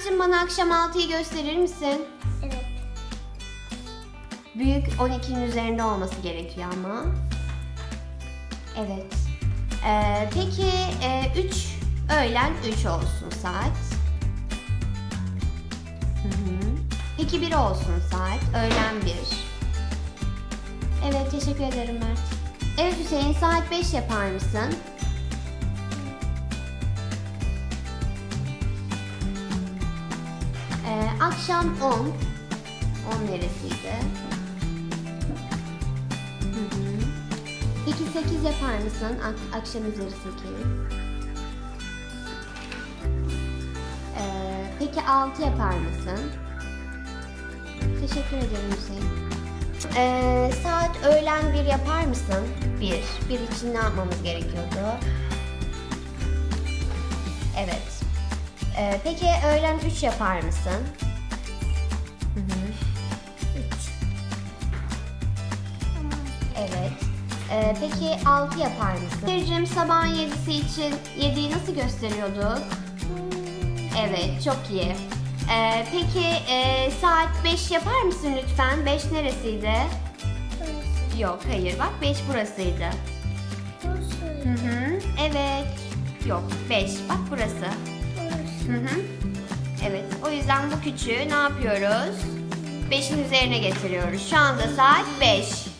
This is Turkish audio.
Mert'cim bana akşam 6'yı gösterir misin? Evet. Büyük 12'nin üzerinde olması gerekiyor ama. Evet. Ee, peki 3 öğlen 3 olsun saat. Hı hı. Peki 1 olsun saat. Öğlen 1. Evet teşekkür ederim Mert. Evet Hüseyin saat 5 yapar mısın? Akşam 10. 10 neresiydi? Hı hı. Peki 8 yapar mısın? Ak- akşam üzeri 8. Ee, peki 6 yapar mısın? Teşekkür ederim Hüseyin. Ee, saat öğlen 1 yapar mısın? 1. 1 için ne yapmamız gerekiyordu? Evet. Ee, peki öğlen 3 yapar mısın? Evet. Ee, peki 6 yapar mısın? Bircim sabahın 7'si için 7'yi nasıl gösteriyorduk? Evet, çok iyi. Ee, peki e, saat 5 yapar mısın lütfen? 5 neresiydi? Burası. Yok, hayır. Bak 5 burasıydı. Burası. Hı hı. Evet. Yok, 5. Bak burası. Burası. Hı hı. Evet, o yüzden bu küçüğü ne yapıyoruz? 5'in üzerine getiriyoruz. Şu anda saat 5.